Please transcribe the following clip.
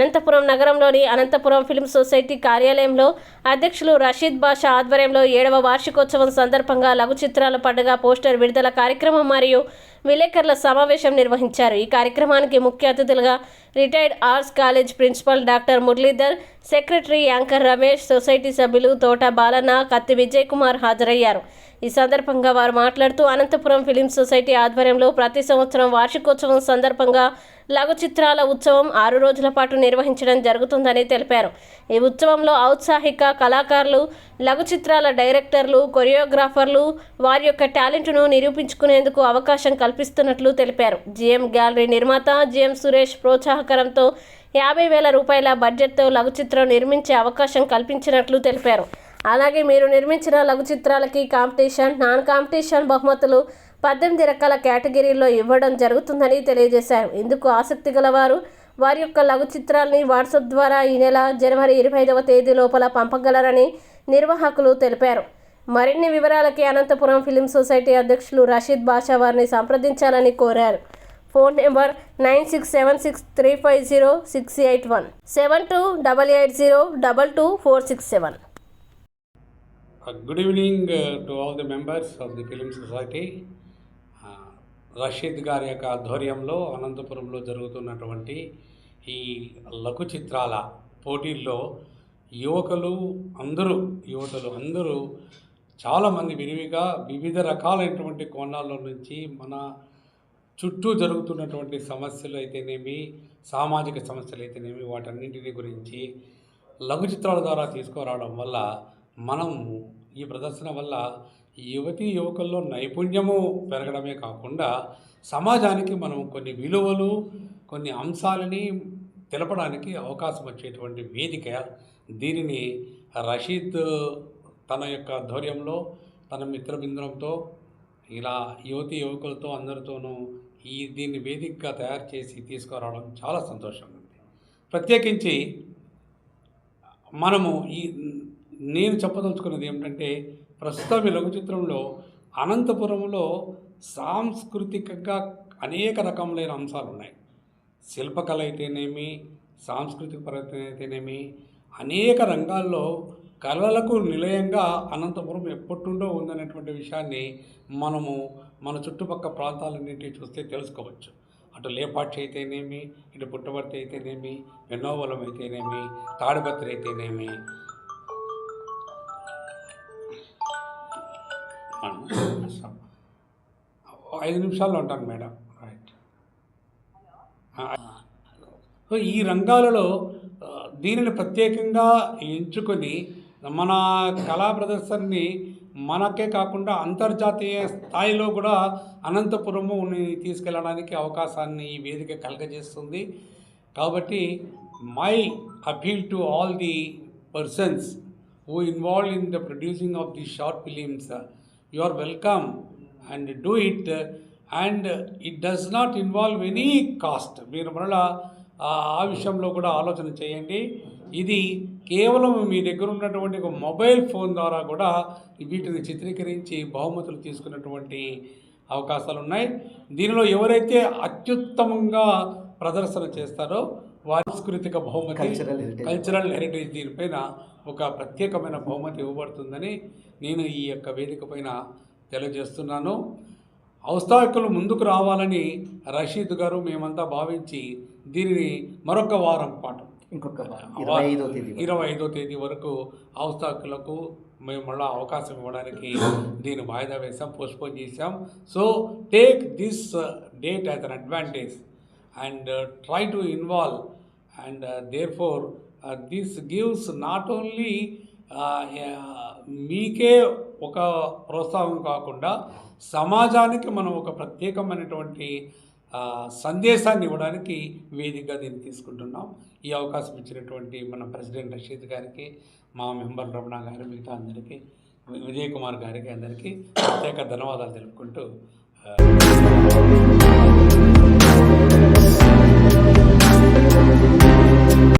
అనంతపురం నగరంలోని Anantapuram film society కార్యాలయంలో అధ్యక్షులు రషీద్ బాషా ఆధ్వర్యంలో ఏడవ వార్షికోత్సవం సందర్భంగా లఘు చిత్రాల పండుగ పోస్టర్ విడుదల కార్యక్రమం మరియు విలేకరుల సమావేశం నిర్వహించారు. ఈ కార్యక్రమానికి ముఖ్య అతిథులుగా retired arts college principal doctor Muralidhar secretary anchor Ramesh society సభ్యులు తోట బాలన్న కత్తి విజయ్ కుమార్ హాజరయ్యారు. ఈ సందర్భంగా వారు మాట్లాడుతూ అనంతపురం ఫిలిం సొసైటీ ఆధ్వర్యంలో ప్రతి సంవత్సరం వార్షికోత్సవం సందర్భంగా లఘు చిత్రాల ఉత్సవం ఆరు రోజుల పాటు నిర్వహించడం జరుగుతుందని తెలిపారు. ఈ ఉత్సవంలో ఔత్సాహిక కళాకారులు లఘు చిత్రాల డైరెక్టర్లు కొరియోగ్రాఫర్లు వారి యొక్క టాలెంట్ను నిరూపించుకునేందుకు అవకాశం కల్పిస్తున్నట్లు తెలిపారు. జిఎం గ్యాలరీ నిర్మాత జిఎం సురేష్ ప్రోత్సాహకరంతో యాభై వేల రూపాయల బడ్జెట్తో లఘు చిత్రం నిర్మించే అవకాశం కల్పించినట్లు తెలిపారు. అలాగే మీరు నిర్మించిన లఘు చిత్రాలకి కాంపిటీషన్ నాన్ కాంపిటీషన్ బహుమతులు పద్దెనిమిది రకాల కేటగిరీల్లో ఇవ్వడం జరుగుతుందని తెలియజేశారు. ఇందుకు ఆసక్తి గలవారు వారి యొక్క లఘు చిత్రాల్ని వాట్సాప్ ద్వారా ఈ నెల జనవరి ఇరవై ఐదవ తేదీ లోపల పంపగలరని నిర్వాహకులు తెలిపారు. మరిన్ని వివరాలకి అనంతపురం ఫిలిం సొసైటీ అధ్యక్షులు రషీద్ బాషా వారిని సంప్రదించాలని కోరారు. Phone number nine six seven six three five zero six eight one seven two double eight zero double two four six seven. Good evening to all the members of the film society Rashid గారి యొక్క ఆధ్వర్యంలో అనంతపురంలో జరుగుతున్నటువంటి ఈ లఘు చిత్రాల పోటీల్లో యువకులు అందరూ యువతలు అందరూ చాలామంది విరివిగా వివిధ రకాలైనటువంటి కోణాల నుంచి మన చుట్టూ జరుగుతున్నటువంటి సమస్యలు అయితేనేమి సామాజిక సమస్యలు అయితేనేమి వాటన్నింటిని గురించి లఘు చిత్రాల ద్వారా తీసుకురావడం వల్ల మనం ఈ ప్రదర్శన వల్ల యువతి యువకుల్లో నైపుణ్యము పెరగడమే కాకుండా సమాజానికి మనం కొన్ని విలువలు కొన్ని అంశాలని తెలపడానికి అవకాశం వచ్చేటువంటి వేదిక దీనిని రషీద్ తన యొక్క ఆధ్వర్యంలో తన మిత్రబృందంతో ఇలా యువతి యువకులతో అందరితోనూ ఈ దీన్ని వేదికగా తయారు చేసి తీసుకురావడం చాలా సంతోషంగా ఉంది ప్రత్యేకించి మనము ఈ నేను చెప్పదలుచుకున్నది ఏమిటంటే ప్రస్తుతం ఈ లఘు చిత్రంలో అనంతపురంలో సాంస్కృతికంగా అనేక రకములైన అంశాలు ఉన్నాయి శిల్పకళ అయితేనేమి సాంస్కృతిక పరంగా అయితేనేమి అనేక రంగాల్లో కళలకు నిలయంగా అనంతపురం ఎప్పటిండో ఉందనేటువంటి విషయాన్ని మనము మన చుట్టుపక్క ప్రాంతాలన్నింటినీ చూస్తే తెలుసుకోవచ్చు. అటు లేపాక్షి అయితేనేమి ఇటు పుట్టవర్తి అయితేనేమి ఎన్నోవలం అయితేనేమి తాడిపత్రి అయితేనేమి ఐదు నిమిషాల్లో ఉంటాను మేడం. రైట్ సో ఈ రంగాలలో దీనిని ప్రత్యేకంగా ఎంచుకొని మన కళా ప్రదర్శనని మనకే కాకుండా అంతర్జాతీయ స్థాయిలో కూడా అనంతపురము తీసుకెళ్ళడానికి అవకాశాన్ని ఈ వేదిక కలగజేస్తుంది. కాబట్టి my appeal to all the persons who involve in the producing of the short films. You are welcome and do it and it does not involve any cost మీరు మరలా ఆ ఆ విషయంలో కూడా ఆలోచన చేయండి. ఇది కేవలం మీ దగ్గర ఉన్నటువంటి ఒక మొబైల్ ఫోన్ ద్వారా కూడా వీటిని చిత్రీకరించి బహుమతులు తీసుకున్నటువంటి అవకాశాలు ఉన్నాయి. దీనిలో ఎవరైతే అత్యుత్తమంగా ప్రదర్శన చేస్తారో సాంస్కృతిక బహుమతి. కల్చరల్ హెరిటేజ్ దీనిపైన ఒక ప్రత్యేకమైన బహుమతి ఇవ్వబడుతుందని నేను ఈ యొక్క వేదిక పైన తెలియజేస్తున్నాను ఔత్సాహికులు ముందుకు రావాలని రషీద్ గారు మేమంతా భావించి దీనిని మరొక వారం పాటు ఇంకొక ఇరవై ఐదో తేదీ వరకు. ఔత్సాహికులకు మేము మళ్ళీ అవకాశం ఇవ్వడానికి దీన్ని వాయిదా వేసాం పోస్ట్పోన్ చేసాం so take this date as an advantage and try to involve and therefore this gives not only మీకే ఒక ప్రోత్సాహం కాకుండా సమాజానికి మనం ఒక ప్రత్యేకమైనటువంటి సందేశాన్ని ఇవ్వడానికి వేదికగా దీన్ని తీసుకుంటున్నాం. ఈ అవకాశం ఇచ్చినటువంటి మన ప్రెసిడెంట్ రషీద్ గారికి మా మెంబర్ రమణ గారి మిగతా అందరికీ విజయ్ కుమార్ గారికి అందరికీ ప్రత్యేక ధన్యవాదాలు తెలుపుకుంటూ